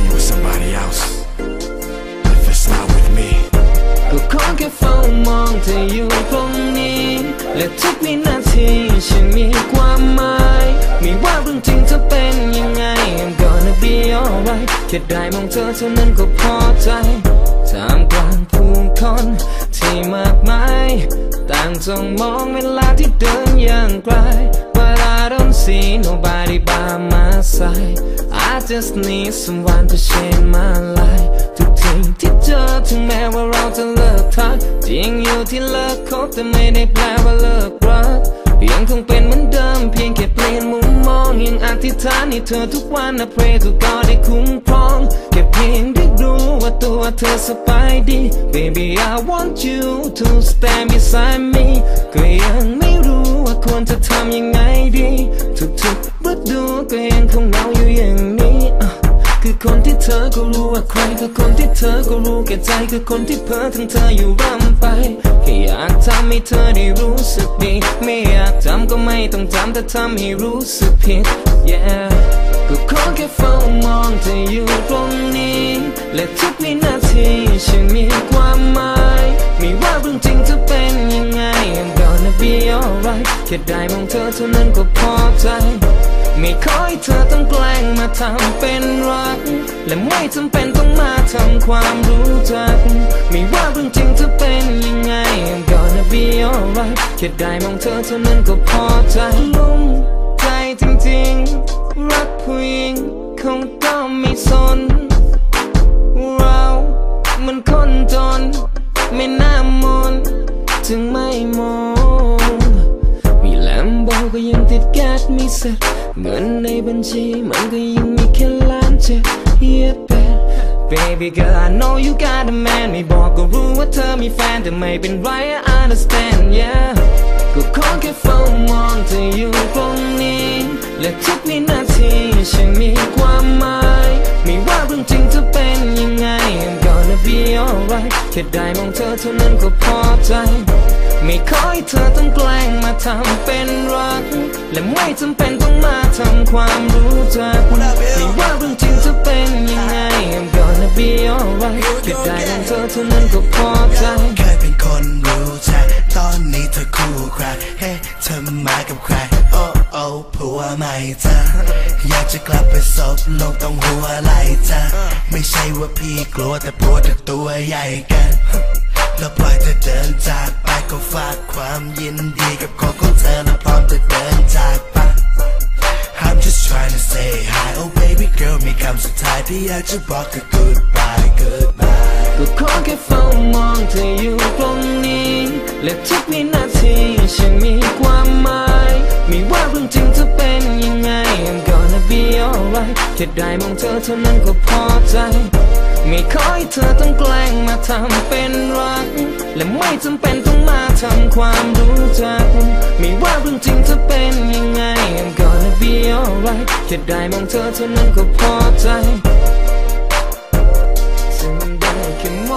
see with somebody else If it's not with me ก็คงแค่เฝ้ามองเธออยู่ตรงนี้ และทุกวินาทีฉันมีความหมายไม่ว่าเรื่องจริงจะเป็นยังไง I'm gonna be alright แค่ได้มองเธอเท่านั้นก็พอใจทามกลางผู้คนที่มากมาย ต่างจ้องมองเวลาที่เดินอย่างไกลเวลา don't see nobody by my side just need someone to change my life ทุกสิ่งที่เจอถึงแม้ว่าเราจะเลิกทักจริงอยู่ที่เลิกคบแต่ไม่ได้แปลว่าเลิกรักยังคงเป็นเหมือนเดิมเพียงแค่เปลี่ยนมุมมองยังอธิษฐานให้เธอทุกวันนะ pray to God ได้คุ้มครองแค่เพียงได้รู้ว่าตัวเธอสบายดี baby I want you to stand beside me ก็ยังไม่รู้ว่าควรจะทำยังไงดี ทุกๆฤดูก็ยังคงเหงาอยู่อย่างนี้ อก็รู้ว่าใครคือคนที่เธอก็รู้แก่ใจคือคนที่เพ้อถึงเธออยู่ร่ำไปแค่อยากทำให้เธอได้รู้สึกดีไม่อยากจำก็ไม่ต้องจำแต่ทำให้รู้สึกผิด yeah ก็ขอแค่เฝ้ามองเธออยู่ตรงนี้ และทุกวินาทีฉันมีความหมายไม่ว่าเรื่องจริงจะเป็นยังไง I'm gonna be alright แค่ได้มองเธอเท่านั้นก็พอใจ ไม่ขอให้เธอต้องแกล้งมาทำเป็นรัก และไม่จำเป็นต้องมาทำความรู้จัก ไม่ว่าเรื่องจริงจะเป็นยังไง I'm gonna be alright แค่ได้มองเธอเท่านั้นก็พอใจลุ่มใจจริงๆ รักผู้หญิงคงต้องไม่สน เรามันคนจน ไม่น่ามนจึงไม่มองมีแลมโบก็ยังติดแก๊สไม่เสร็จ เงินในบัญชีมันก็ยังมีแค่ล้านเจ็ดเฮียเป็ด Baby girl I know you got a man ไม่บอกก็รู้ว่าเธอมีแฟนแต่ไม่เป็นไร I understand yeah ก็ขอแค่เฝ้ามองเธออยู่ตรงนี้ และทุกวินาทีฉันมีความหมายไม่ว่าเรื่องจริงจะเป็นยังไง I'm gonna be alright แค่ได้มองเธอเท่านั้นก็พอใจ ไม่ขอให้เธอต้องแกล้งมา ทำเป็นรัก และไม่จำเป็นต้องมาทำความรู้จักไม่ว่าเรื่องจริงจะเป็นยังไง I'm gonna be alright แค่ได้มองเธอเท่านั้นก็พอใจเคยเป็นคนรู้จักตอนนี้เธอคู่ใครเฮ้เธอมากับใครโอ้โอ้ผัวใหม่จ้ะอยากจะกลับไปซบลงตรงหัวไหลจ้ะไม่ใช่ว่าพี่กลัวแต่ผัวเธอตัวใหญ่กัน แล้วปล่อยเธอเดินจากไปก็ฝากความยินดีกับคนของเธอแล้วพร้อมจะเดินจากไป I'm just trying to say hi oh baby girl มีคำสุดท้ายที่อยากจะบอกเธอ goodbye goodbye ก็ขอแค่เฝ้ามองเธออยู่ตรงนี้ และทุกวินาทีฉันมีความหมาย แค่ได้มองเธอเท่านั้นก็พอใจ ไม่ขอให้เธอต้องแกล้งมาทำเป็นรัก และไม่จำเป็นต้องมาทำความรู้จัก ไม่ว่าเรื่องจริงจะเป็นยังไง I'm gonna be alright แค่ได้มองเธอเท่านั้นก็พอใจฉันไ